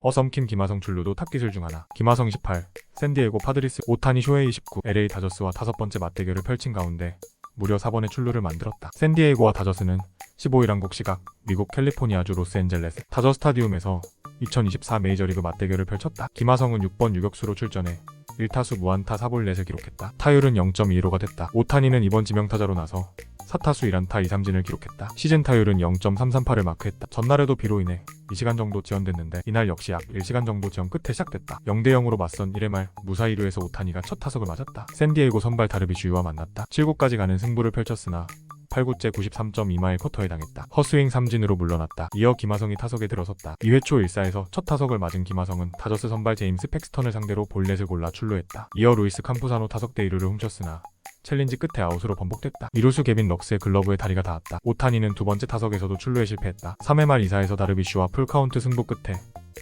어섬킴 김하성 출루도 탑기술 중 하나. 김하성 18, 샌디에고 파드리스 오타니 쇼헤이 19, LA 다저스와 다섯 번째 맞대결을 펼친 가운데 무려 4번의 출루를 만들었다. 샌디에고와 다저스는 15일 한국 시각 미국 캘리포니아주 로스앤젤레스 다저 스타디움에서 2024 메이저리그 맞대결을 펼쳤다. 김하성은 6번 유격수로 출전해 1타수 무안타 4볼넷을 기록했다. 타율은 0.25가 됐다. 오타니는 이번 지명타자로 나서 4타수 1안타 2삼진을 기록했다. 시즌 타율은 0.338을 마크했다. 전날에도 비로 인해 2시간 정도 지연됐는데 이날 역시 약 1시간 정도 지연 끝에 시작됐다. 0대 0으로 맞선 1회 말 무사 1루에서 오타니가 첫 타석을 맞았다. 샌디에고 선발 다르비슈와 만났다. 7구까지 가는 승부를 펼쳤으나 8구째 93.2마일 쿼터에 당했다. 허스윙 삼진으로 물러났다. 이어 김하성이 타석에 들어섰다. 2회 초 1사에서 첫 타석을 맞은 김하성은 다저스 선발 제임스 팩스턴을 상대로 볼넷을 골라 출루했다. 이어 루이스 캄푸사노 타석 대 1루를 훔쳤으나 챌린지 끝에 아웃으로 번복됐다. 이루수 개빈 럭스의 글러브에 다리가 닿았다. 오타니는 두 번째 타석에서도 출루에 실패했다. 3회 말 2사에서 다르비슈와 풀카운트 승부 끝에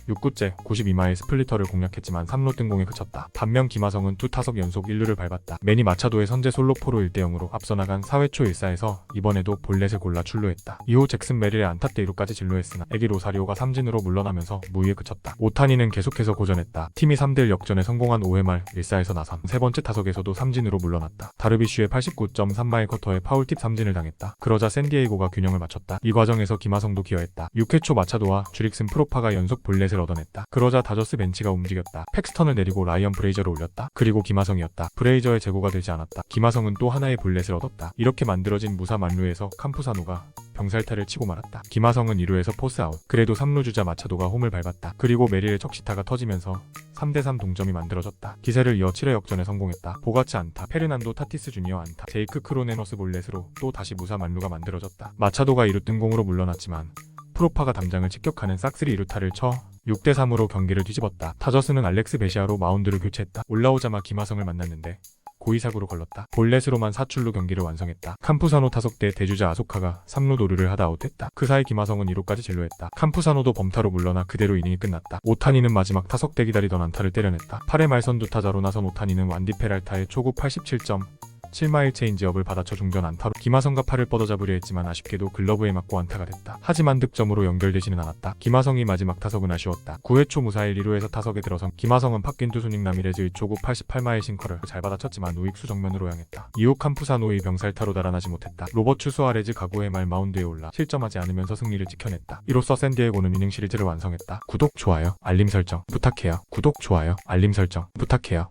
6구째 92마일 스플리터를 공략했지만 3루 뜬공에 그쳤다. 반면 김하성은 두 타석 연속 1루를 밟았다. 매니 마차도의 선제 솔로포로 1대0으로 앞서 나간 4회 초 1사에서 이번에도 볼넷을 골라 출루했다. 이후 잭슨 메릴의 안타대 2루까지 진루했으나 애기 로사리오가 삼진으로 물러나면서 무위에 그쳤다. 오타니는 계속해서 고전했다. 팀이 3대1 역전에 성공한 5회 말 1사에서 나선 세 번째 타석에서도 삼진으로 물러났다. 다르비슈의 89.3마일 쿼터에 파울팁 삼진을 당했다. 그러자 샌디에이고가 균형을 맞췄다. 이 과정에서 김하성도 기여했다. 6회 초 마차도와 주릭슨 프로파가 연속 볼넷 을 얻어냈다. 그러자 다저스 벤치가 움직였다. 팩스턴을 내리고 라이언 브레이저를 올렸다. 그리고 김하성이었다. 브레이저의 제고가 되지 않았다. 김하성은 또 하나의 볼넷을 얻었다. 이렇게 만들어진 무사 만루에서 캄푸사노가 병살타를 치고 말았다. 김하성은 2루에서 포스 아웃. 그래도 3루 주자 마차도가 홈을 밟았다. 그리고 메릴의 척시타가 터지면서 3대3 동점이 만들어졌다. 기세를 이어 7회 역전에 성공했다. 보가치 안타, 페르난도 타티스 주니어 안타, 제이크 크로네너스 볼넷으로 또 다시 무사 만루가 만들어졌다. 마차도가 2루 뜬공으로 물러났지만 프로파가 담장을 직격하는 싹스리 2루타를 쳐 6대 3으로 경기를 뒤집었다. 타저스는 알렉스 베시아로 마운드를 교체했다. 올라오자마 김하성을 만났는데 고의사구로 걸렀다. 볼넷으로만 사출루 경기를 완성했다. 캄푸사노 타석 때 대주자 아소카가 3루 도루를 하다 아웃했다. 그 사이 김하성은 2루까지 진루했다. 캄푸사노도 범타로 물러나 그대로 이닝이 끝났다. 오타니는 마지막 타석 때 기다리던 안타를 때려냈다. 8회 말선 두 타자로 나선 오타니는 완디 페랄타의 초구 87점 7마일 체인지업을 받아쳐 중전 안타로 김하성과 팔을 뻗어잡으려 했지만 아쉽게도 글러브에 맞고 안타가 됐다. 하지만 득점으로 연결되지는 않았다. 김하성이 마지막 타석은 아쉬웠다. 9회 초 무사일 1루에서 타석에 들어선 김하성은 팍긴 투수닝 라미레즈의 초구 88마일 싱커를 잘 받아쳤지만 우익수 정면으로 향했다. 이후 캄푸사노의 병살타로 달아나지 못했다. 로버츠 수아레즈 가구의 말 마운드에 올라 실점하지 않으면서 승리를 지켜냈다. 이로써 샌디에고는 이닝 시리즈를 완성했다. 구독, 좋아요, 알림 설정 부탁해요. 구독, 좋아요, 알림 설정 부탁해요.